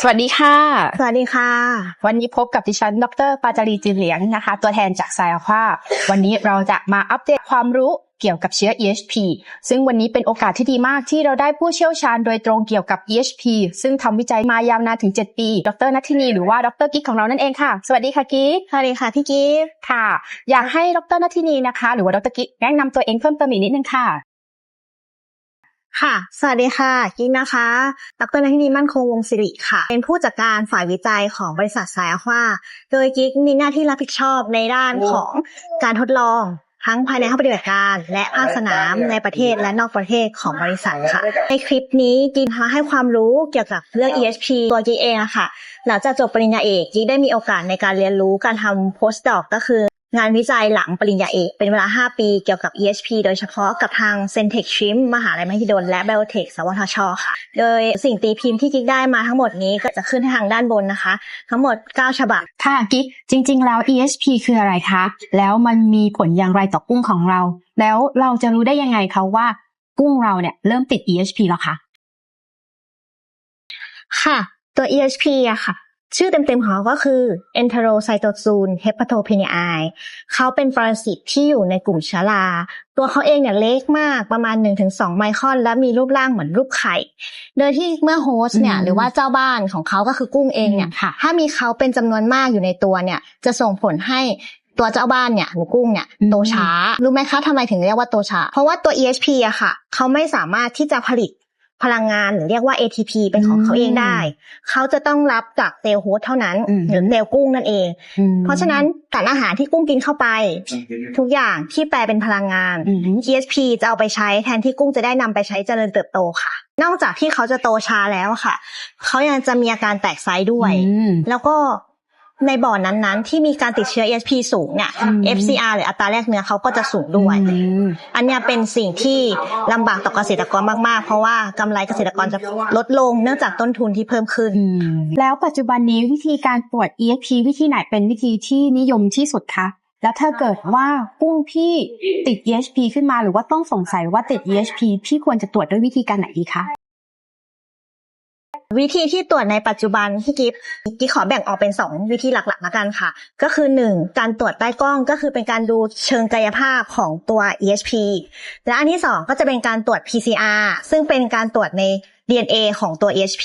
สวัสดีค่ะ สวัสดีค่ะ วันนี้พบกับดิฉัน ดรปาจารีจินเหลียงนะคะ ตัวแทนจากไซอาควาวันนี้เราจะมาอัปเดตความรู้เกี่ยวกับเชื้อ EHP ซึ่งวันนี้เป็นโอกาสที่ดีมากที่เราได้ผู้เชี่ยวชาญโดยตรงเกี่ยวกับ EHP ซึ่งทำวิจัยมายาวนานถึง 7 ปี ดรนัทธินีหรือว่าดรกิ๊กของเรานั่นเองค่ะ สวัสดีค่ะกิ๊กสวัสดีค่ะพี่กิฟต์ค่ะ อยากให้ดรนัทธินีนะคะ หรือว่าดรกิ๊กแนะนำตัวเองเพิ่มเติมอีกนิดนึงค่ะ ค่ะ สวัสดีค่ะ กิ๊กนะคะ ดรนันทินีมั่นคงวงศิริค่ะ เป็นผู้จัดการฝ่ายวิจัยของบริษัทสายอาควาโดยกิ๊กมีหน้าที่รับผิดชอบในด้านของการทดลองทั้งภายในห้องปฏิบัติการ และภาคสนามในประเทศและนอกประเทศของบริษัทค่ะ ในคลิปนี้กิ๊กมาให้ความรู้เกี่ยวกับเรื่อง ESP ตัวกิ๊กเองค่ะ หลังจากจบปริญญาเอกกิ๊กได้มีโอกาสในการเรียนรู้การทำ postdoc ก็คือ งานวิจัยหลังปริญญาเอกเป็นเวลา 5 ปีเกี่ยวกับ EHP โดยเฉพาะกับทาง Centech Shrimp มหาลัยมหิดลและ Biotech สวทช ค่ะ โดยสิ่งตีพิมพ์ที่กิ๊กได้มาทั้งหมดนี้ก็จะขึ้นให้ทางด้านบนนะคะ ทั้งหมด 9 ฉบับ ค่ะกิ๊กจริง ๆ แล้ว EHP คืออะไรคะ แล้วมันมีผลอย่างไรต่อกุ้งของเรา แล้วเราจะรู้ได้ยังไงคะว่ากุ้งเราเนี่ยเริ่มติด EHP แล้วคะค่ะ ตัว EHP อะค่ะ ชื่อเต็มๆของเขาก็คือ Enterocytozoon hepatopeniae เขาเป็นปรสิตที่อยู่ในกลุ่มเชื้อรา ตัวเขาเองเนี่ยเล็กมากประมาณ 1-2 ไมครอน และมีรูปร่างเหมือนรูปไข่ โดยที่เมื่อโฮสต์เนี่ยอืมหรือว่าเจ้าบ้านของเขาก็คือกุ้งเองเนี่ยค่ะถ้ามีเขาเป็นจำนวนมากอยู่ในตัวเนี่ยจะส่งผลให้ตัวเจ้าบ้านเนี่ยหรือกุ้งเนี่ยอืมโตช้า รู้ไหมคะทำไมถึงเรียกว่าโตช้า เพราะว่าตัว EHP อะค่ะ เขาไม่สามารถที่จะผลิต พลังงานหรือเรียกว่า ATP เป็นของเขาเองได้ เขาจะต้องรับจากเซลล์โฮสต์เท่านั้นอืมหรือเซลล์กุ้งนั่นเองอืมเพราะฉะนั้นสารอาหารที่กุ้งกินเข้าไป ทุกอย่างที่แปลเป็นพลังงานอืม ESP จะเอาไปใช้แทนที่กุ้งจะได้นำไปใช้เจริญเติบโตค่ะ นอกจากที่เขาจะโตช้าแล้วอะค่ะ เขายังจะมีอาการแตกไซส์ด้วยอืมแล้วก็ ในบ่อนนั้นๆ ที่มีการติดเชื้อ ESP สูงเนี่ยอืม FCR หรืออัตราแลกเนื้อเขาก็จะสูงด้วยอืมอันเนี้ยเป็นสิ่งที่ลำบากต่อเกษตรกรมากๆ เพราะว่ากำไรเกษตรกรจะลดลงเนื่องจากต้นทุนที่เพิ่มขึ้นอืมแล้วปัจจุบันนี้วิธีการตรวจ EHP วิธีไหนเป็นวิธีที่นิยมที่สุดคะ แล้วถ้าเกิดว่ากุ้งพี่ติด EHP ขึ้นมาหรือว่าต้องสงสัยว่าติด EHP พี่ควรจะตรวจด้วยวิธีการไหนดีคะ วิธีที่ตรวจในปัจจุบันที่กิฟกิฟขอแบ่งออกเป็นสองวิธีหลักๆละกันค่ะ ก็คือหนึ่งการตรวจใต้กล้องก็คือเป็นการดูเชิงกายภาพของตัว EHP และอันที่สองก็จะเป็นการตรวจ PCR ซึ่งเป็นการตรวจใน DNA ของตัว EHP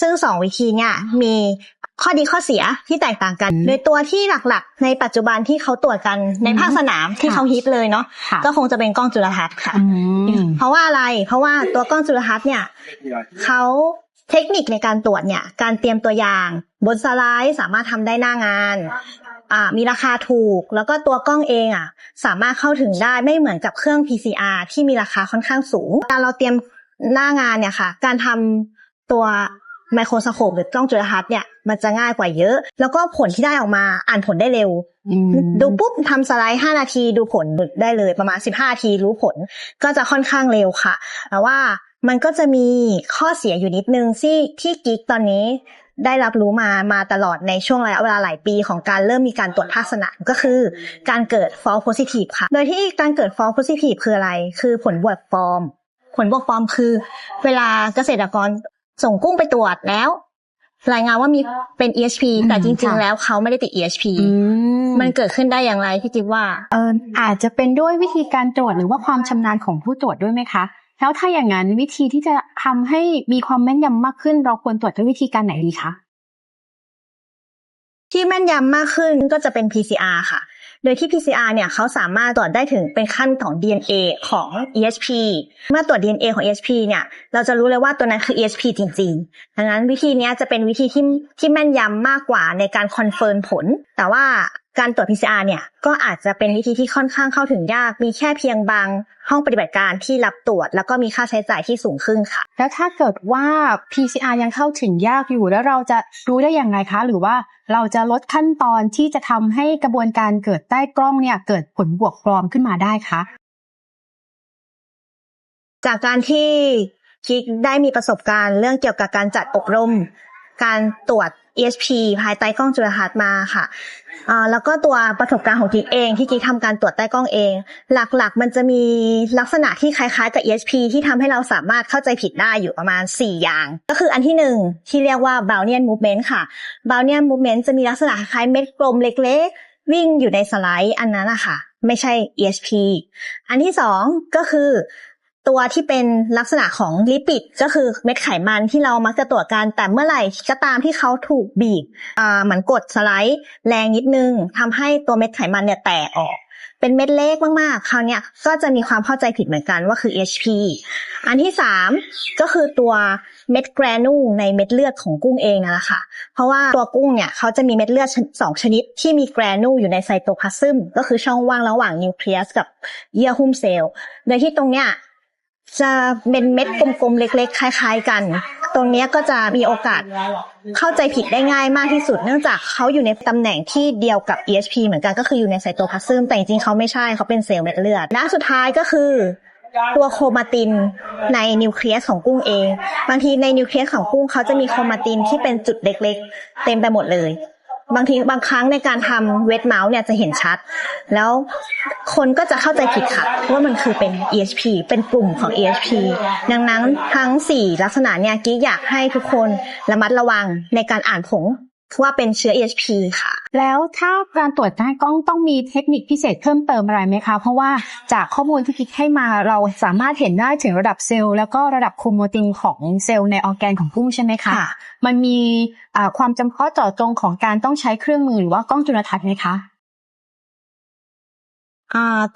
ซึ่งสองวิธีเนี่ยมีข้อดีข้อเสียที่แตกต่างกันอืมโดยตัวที่หลักๆ ในปัจจุบันที่เขาตรวจกันในภาคสนามที่ค่ะเขาฮิตเลยเนาะค่ะก็คงจะเป็นกล้องจุลทรรศน์ค่ะอืมเพราะว่าอะไร เพราะว่าตัวกล้องจุลทรรศน์เนี่ยเขา เทคนิคในการตรวจเนี่ย การเตรียมตัวอย่างบนสไลด์สามารถทำได้หน้างานอ่ามีราคาถูก แล้วก็ตัวกล้องเองอะ สามารถเข้าถึงได้ไม่เหมือนกับเครื่อง PCR ที่มีราคาค่อนข้างสูงการเราเตรียมหน้างานเนี่ยค่ะ การทำตัวไมโครสโคปหรือกล้องจุลทรรศน์เนี่ยมันจะง่ายกว่าเยอะ แล้วก็ผลที่ได้ออกมาอ่านผลได้เร็วอืมดูปุ๊บทำสไลด์ 5 นาทีดูผลได้เลยประมาณ 15นาทีรู้ผลก็จะค่อนข้างเร็วค่ะแต่ว่า มันก็จะมีข้อเสียอยู่นิดนึงที่ที่กิ๊กตอนนี้ได้รับรู้มามาตลอดในช่วงระยะเวลาหลายปีของการเริ่มมีการตรวจภาคสนามก็คือการเกิด false positive ค่ะ โดยที่การเกิด false positive คืออะไร คือผลบวกฟอร์ม ผลบวกฟอร์มคือ เวลาเกษตรกรส่งกุ้งไปตรวจแล้ว รายงานว่ามีเป็น EHP แต่จริงค่ะๆแล้วเขาไม่ได้ติด EHP อืมมันเกิดขึ้นได้อย่างไรพี่จิ๊บว่าเอออาจจะเป็นด้วยวิธีการตรวจหรือว่าความชำนาญของผู้ตรวจด้วยไหมคะ แล้วถ้าอย่างนั้นวิธีที่จะทำให้มีความแม่นยำมากขึ้น เราควรตรวจด้วยวิธีการไหนดีคะที่แม่นยำมากขึ้นก็จะเป็น PCR ค่ะ โดยที่ PCR เนี่ยเขาสามารถตรวจได้ถึงเป็นขั้นของ DNA ของ EHP เมื่อตรวจ DNA ของ EHP เนี่ยเราจะรู้เลยว่าตัวนั้นคือ EHP จริงๆ ดังนั้นวิธีนี้จะเป็นวิธีที่ที่แม่นยำมากกว่าในการคอนเฟิร์มผล แต่ว่า การตรวจ PCR เนี่ยก็อาจจะเป็นวิธีที่ค่อนข้างเข้าถึงยาก มีแค่เพียงบางห้องปฏิบัติการที่รับตรวจ แล้วก็มีค่าใช้จ่ายที่สูงขึ้นค่ะ แล้วถ้าเกิดว่า PCR ยังเข้าถึงยากอยู่แล้วเราจะรู้ได้อย่างไรคะ หรือว่าเราจะลดขั้นตอนที่จะทำให้กระบวนการเกิดใต้กล้องเนี่ยเกิดผลบวกปลอมขึ้นมาได้คะจากการที่คิกได้มีประสบการณ์เรื่องเกี่ยวกับการจัดอบรม การตรวจ ESP ภายใต้กล้องจุลทรรศน์มาค่ะอ่าแล้วก็ตัวประสบการณ์ของกิ๊กเองที่กิ๊กทำการตรวจใต้กล้องเอง หลักๆ มันจะมีลักษณะที่คล้ายๆกับ ESP ที่ทำให้เราสามารถเข้าใจผิดได้อยู่ประมาณ 4 อย่าง ก็คืออันที่หนึ่งที่เรียกว่า Brownian movement ค่ะ Brownian movement จะมีลักษณะคล้ายเม็ดกลมเล็กๆ วิ่งอยู่ในสไลด์อันนั้นนะคะไม่ใช่ ESP อันที่สองก็คือ ตัวที่เป็นลักษณะของลิปิดก็คือเม็ดไขมันที่เรามักจะตรวจกันแต่เมื่อไหร่ก็ตามที่เขาถูกบีบอ่าเหมือนกดสไลด์แรงนิดนึงทำให้ตัวเม็ดไขมันเนี่ยแตกออกเป็นเม็ดเล็กมากๆ คราวเนี้ยก็จะมีความเข้าใจผิดเหมือนกันว่าคือ HP อันที่สามก็คือตัวเม็ดแกรนูในเม็ดเลือดของกุ้งเองนั่นแหละค่ะ เพราะว่าตัวกุ้งเนี่ยเขาจะมีเม็ดเลือดสองชนิด ที่มีแกรนูอยู่ในไซโตพลาซึมก็คือช่องว่างระหว่างนิวเคลียสกับเยื่อหุ้มเซลล์ โดยที่ตรงเนี้ย จะเป็นเม็ดกลมๆเล็ก ๆ คล้าย ๆ กัน ตรงนี้ก็จะมีโอกาสเข้าใจผิดได้ง่ายมากที่สุด เนื่องจากเขาอยู่ในตำแหน่งที่เดียวกับ ESP เหมือนกันก็คืออยู่ในไซโตพลาซึมแต่จริงๆเขาไม่ใช่เขาเป็นเซลล์เม็ดเลือดและสุดท้ายก็คือตัวโครมาตินในนิวเคลียสของกุ้งเอง บางทีในนิวเคลียสของกุ้งเขาจะมีโครมาตินที่เป็นจุดเล็ก ๆ เต็มไปหมดเลย บางทีบางครั้งในการทำเวทเมาส์เนี่ยจะเห็นชัด แล้วคนก็จะเข้าใจผิดค่ะว่ามันคือเป็น ESP เป็นกลุ่มของ ESP ดังนั้นทั้ง 4 ลักษณะเนี่ยกิ๊กอยากให้ทุกคนระมัดระวังในการอ่านผง ว่าเป็นเชื้อ ESP ค่ะ แล้วถ้าการตรวจใต้กล้องต้องมีเทคนิคพิเศษเพิ่มเติมอะไรไหมคะ เพราะว่าจากข้อมูลที่คิดให้มาเราสามารถเห็นได้ถึงระดับเซลล์แล้วก็ระดับโครโมตินของเซลล์ในออร์แกนของกุ้งใช่ไหมคะค่ะมันมีอ่าความจำเพาะเจาะจงของการต้องใช้เครื่องมือหรือว่ากล้องจุลทรรศน์ไหมคะอ่า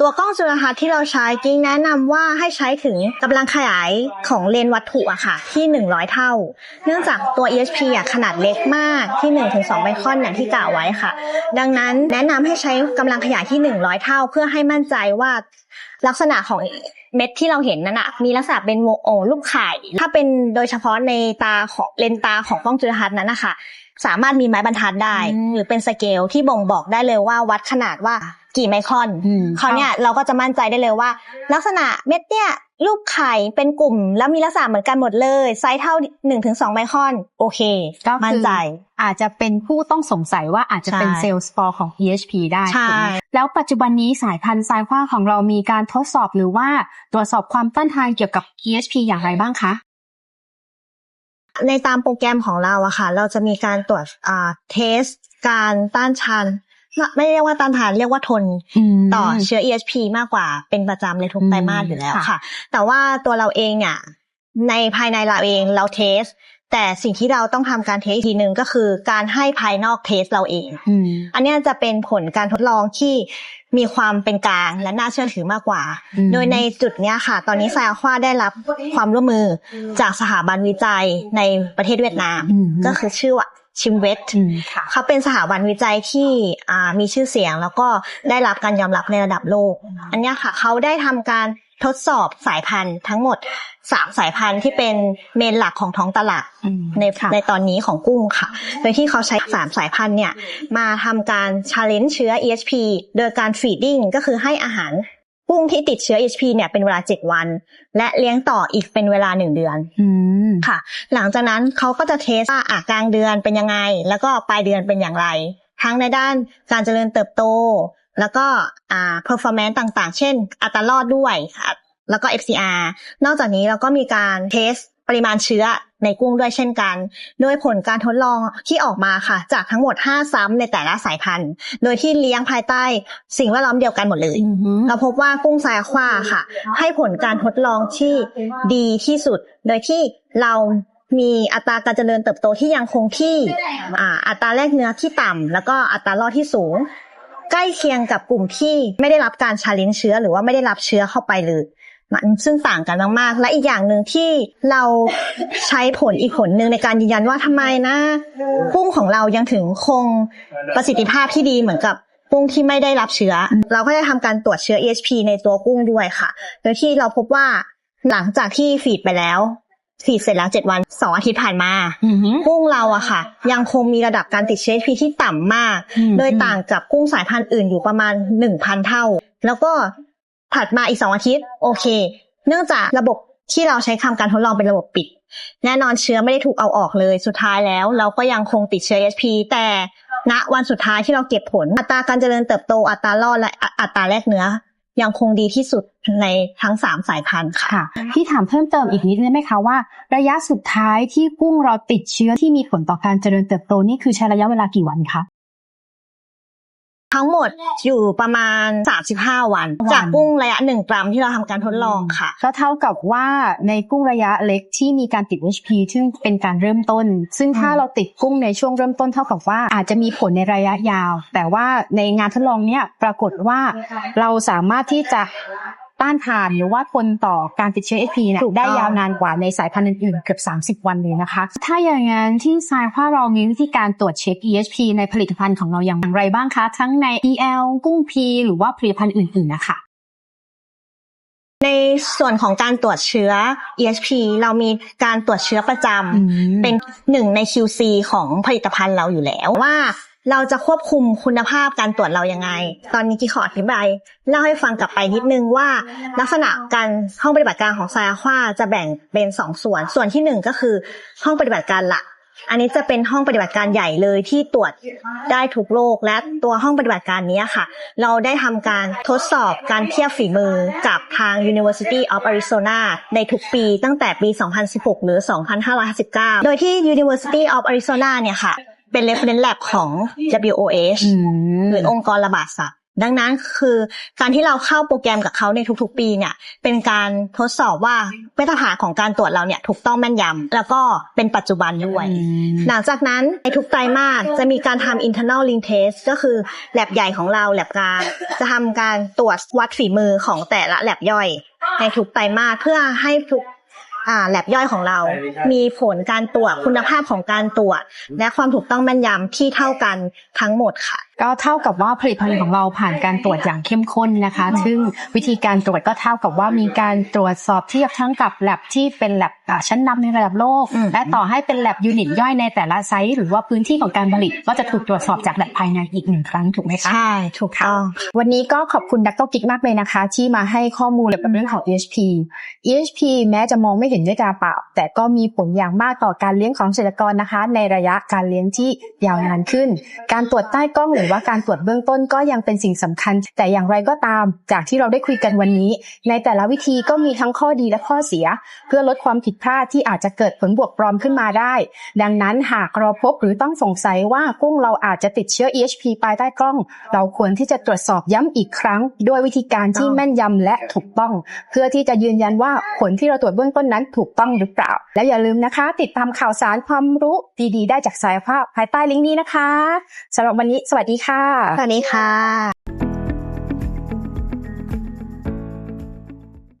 ตัวกล้องจุลทรรศน์ที่เราใช้กิ๊งแนะนำว่าให้ใช้ถึงกำลังขยายของเลนส์วัตถุอะค่ะ ที่ 100 เท่า เนื่องจากตัว ESP อะขนาดเล็กมากที่ 1-2 ไมครอนอย่างที่กล่าวไว้ค่ะ ดังนั้นแนะนำให้ใช้กำลังขยายที่ 100 เท่า เพื่อให้มั่นใจว่าลักษณะของเม็ดที่เราเห็นนั้นอะมีลักษณะเป็นวงโอรูปไข่ ถ้าเป็นโดยเฉพาะในตาของเลนส์ตาของกล้องจุลทรรศน์นั้นนะคะสามารถมีไม้บรรทัดได้อืมหรือเป็นสเกลที่บ่งบอกได้เลยว่าวัดขนาดว่า กี่ไมครอนอืมคราวเนี้ยเราก็จะมั่นใจได้เลยว่า ลักษณะเม็ดเนี่ยรูปไข่เป็นกลุ่มแล้วมีลักษณะเหมือนกันหมดเลย ไซส์เท่า1นถึงสไมครอน โอเคก็คือมั่นใจ อาจจะเป็นผู้ต้องสงสัยว่าอาจจะเป็นใช่เซลล์สปอร์ของ EHP ได้ใช่ถูกไหมแล้วปัจจุบันนี้สายพันธุ์ทรายขว้าของเรามีการทดสอบหรือว่าตรวจสอบความต้านทานเกี่ยวกับ EHP อย่างไรบ้างคะ ในตามโปรแกรมของเราอะค่ะ เราจะมีการตรวจอ่าเทส การต้านทาน ไม่เรียกว่าต้านทานเรียกว่าทนต่อเชื้อ ESP มากกว่าเป็นประจำในทุกไตรมาสอยู่แล้วค่ะค่ะ แต่ว่าตัวเราเองเนี่ยในภายในเราเองเราเทส แต่สิ่งที่เราต้องทำการเทสอีกทีหนึ่งก็คือการให้ภายนอกเทสเราเองอืมอันเนี้ยจะเป็นผลการทดลองที่มีความเป็นกลางและน่าเชื่อถือมากกว่าอืมโดยในจุดเนี้ยค่ะ ตอนนี้ไซอาควาได้รับความร่วมมือจากสถาบันวิจัยในประเทศเวียดนามอืมก็คือชื่อว่า ชิมเวทอืมค่ะเขาเป็นสถาบันวิจัยที่อ่ามีชื่อเสียง แล้วก็ได้รับการยอมรับในระดับโลก อันเนี้ยค่ะ เขาได้ทำการทดสอบสายพันธุ์ทั้งหมดสามสายพันธุ์ที่เป็นเมนหลักของท้องตลาดอืมในค่ะในตอนนี้ของกุ้งค่ะ โดยที่เขาใช้สามสายพันธุ์เนี่ยมาทำการชาเลนจ์เชื้อ ESP โดยการฟีดดิ้งก็คือให้อาหาร กุ้งที่ติดเชื้อ ESP เนี่ยเป็นเวลา7วัน และเลี้ยงต่ออีกเป็นเวลา1เดือนอืมค่ะ หลังจากนั้นเขาก็จะเทสว่าอะกลางเดือนเป็นยังไง แล้วก็ปลายเดือนเป็นอย่างไร ทั้งในด้านการเจริญเติบโต แล้วก็อ่า performance ต่างๆ เช่น อัตรารอดด้วยค่ะแล้วก็ FCR นอกจากนี้เราก็มีการเทสปริมาณเชื้อ ในกุ้งด้วยเช่นกัน โดยผลการทดลองที่ออกมาค่ะ จากทั้งหมด 5 ซ้ำในแต่ละสายพันธุ์ โดยที่เลี้ยงภายใต้สิ่งแวดล้อมเดียวกันหมดเลยอืมเราพบว่ากุ้งสายควาค่ะ ให้ผลการทดลองที่ดีที่สุด โดยที่เรามีอัตราการเจริญเติบโตที่ยังคงที่อ่าอัตราแลกเนื้อที่ต่ำแล้วก็อัตรารอดที่สูง ใกล้เคียงกับกลุ่มที่ไม่ได้รับการชาเลนจ์เชื้อ หรือว่าไม่ได้รับเชื้อเข้าไปเลย มันซึ่งต่างกันมากๆ และอีกอย่างหนึ่งที่เราใช้ผลอีกผลหนึ่งในการยืนยันว่าทำไมนะกุ้งของเรายังถึงคงประสิทธิภาพที่ดีเหมือนกับกุ้งที่ไม่ได้รับเชื้อ เราก็ได้ทำการตรวจเชื้อ ESP ในตัวกุ้งด้วยค่ะ โดยที่เราพบว่าหลังจากที่ฟีดไปแล้วฟีดเสร็จแล้วเจ็ดวันสองอาทิตย์ผ่านมาอืมกุ้งเราอะค่ะ ยังคงมีระดับการติดเชื้อ ESP ที่ต่ำมากอืมโดยต่างกับกุ้งสายพันธุ์อื่นอยู่ประมาณหนึ่งพันเท่า แล้วก็ ถัดมาอีกสองอาทิตย์ โอเค เนื่องจากระบบที่เราใช้ทำการทดลองเป็นระบบปิด แน่นอนเชื้อไม่ได้ถูกเอาออกเลย สุดท้ายแล้ว เราก็ยังคงติดเชื้อ ESP แต่ณวันสุดท้ายที่เราเก็บผล อัตราการเจริญเติบโตอัตรารอดและอัตราแลกเนื้อ ยังคงดีที่สุดในทั้งสามสายพันธุ์ค่ะค่ะ พี่ถามเพิ่มเติมอีกนิดได้ไหมคะว่า ระยะสุดท้ายที่กุ้งเราติดเชื้อที่มีผลต่อการเจริญเติบโตนี่คือใช้ระยะเวลากี่วันคะ ทั้งหมดอยู่ประมาณ 35วันวัน จากกุ้งระยะ 1 กรัมที่เราทำการทดลองค่ะ ก็เท่ากับว่าในกุ้งระยะเล็กที่มีการติด HP ซึ่งเป็นการเริ่มต้น ซึ่งถ้าอืมเราติดกุ้งในช่วงเริ่มต้นเท่ากับว่าอาจจะมีผลในระยะยาว แต่ว่าในงานทดลองเนี้ยปรากฏว่าเราสามารถที่จะ ต้านทานหรือว่าทนต่อการติดเชื้อ HP เนี่ยถูกต้องได้ยาวนานกว่าในสายพันธุ์อื่นๆเกือบ 30 วันเลยนะคะ ถ้าอย่างนั้นที่ทรายว่าเรามีวิธีการตรวจเช็ค EHP ในผลิตภัณฑ์ของเราอย่างไรบ้างคะ ทั้งใน EL กุ้ง P หรือว่าผลิตภัณฑ์อื่น ๆ นะคะในส่วนของการตรวจเชื้อ ESP เรามีการตรวจเชื้อประจำเป็นหนึ่งใน QC ของผลิตภัณฑ์เราอยู่แล้วว่า เราจะควบคุมคุณภาพการตรวจเรายังไง ตอนนี้กี่ขออธิบายเล่าให้ฟังกลับไปนิดนึงว่า ลักษณะการห้องปฏิบัติการของไซอาควาจะแบ่งเป็นสองส่วน ส่วนที่หนึ่งก็คือห้องปฏิบัติการหลักอันนี้จะเป็นห้องปฏิบัติการใหญ่เลยที่ตรวจได้ทุกโรคและตัวห้องปฏิบัติการนี้ค่ะ เราได้ทำการทดสอบการเทียบฝีมือกับทาง University of Arizona ในทุกปีตั้งแต่ปี 2016 หรือ 2559 โดยที่ University of Arizona เนี่ยค่ะ เป็น reference lab ของ WOH อืมหรือองค์กรระบาดสัตว์ดังนั้นคือการที่เราเข้าโปรแกรมกับเขาในทุกๆ ปีเนี่ย เป็นการทดสอบว่ามาตรฐานของการตรวจเราเนี่ยถูกต้องแม่นยำแล้วก็เป็นปัจจุบันด้วย หลังจากนั้นในทุกไตรมาสจะมีการทำ internal link test ก็คือแลบใหญ่ของเราแลบกลางจะทำการตรวจวัดฝีมือของแต่ละแลบย่อย ในทุกไตรมาสเพื่อให้ทุก อ่าแลบย่อยของเรา มีผลการตรวจคุณภาพของการตรวจ และความถูกต้องแม่นยำที่เท่ากันทั้งหมดค่ะ ก็เท่ากับว่าผลิตภัณฑ์ของเราผ่านการตรวจอย่างเข้มข้นนะคะ ซึ่งวิธีการตรวจก็เท่ากับว่ามีการตรวจสอบเทียบทั้งกับแลบที่เป็นแลบอ่าชั้นนำในระดับโลกอืมและต่อให้เป็นแลบยูนิตย่อยในแต่ละไซต์หรือว่าพื้นที่ของการผลิตก็จะถูกตรวจสอบจากแลบภายในอีกหนึ่งครั้งถูกไหมคะใช่ถูกต้องวันนี้ก็ขอบคุณดรกิ๊กมากเลยนะคะ ที่มาให้ข้อมูลเกี่ยวกับเรื่องของ EHP EHP แม้จะมองไม่เห็นด้วยตาเปล่า แต่ก็มีผลอย่างมากต่อการเลี้ยงของเกษตรกรนะคะ ในระยะการเลี้ยงที่ยาวนานขึ้น การตรวจใต้กล้องหรือว่าการตรวจเบื้องต้นก็ยังเป็นสิ่งสำคัญ แต่อย่างไรก็ตาม จากที่เราได้คุยกันวันนี้ ในแต่ละวิธีก็มีทั้งข้อดีและข้อเสีย เพื่อลดความผิดพลาดที่อาจจะเกิดผลบวกปลอมขึ้นมาได้ ดังนั้นหากเราพบหรือต้องสงสัยว่ากุ้งเราอาจจะติดเชื้อ EHP ภายใต้กล้อง เราควรที่จะตรวจสอบย้ำอีกครั้ง ด้วยวิธีการที่แม่นยำและถูกต้อง เพื่อที่จะยืนยันว่าผลที่เราตรวจเบื้องต้นนั้นถูกต้องหรือเปล่า และอย่าลืมนะคะ ติดตามข่าวสารความรู้ดีๆ ได้จากสายภาพภายใต้ลิงก์นี้นะคะสำหรับวันนี้สวัสดีค่ะ สวัสดีค่ะ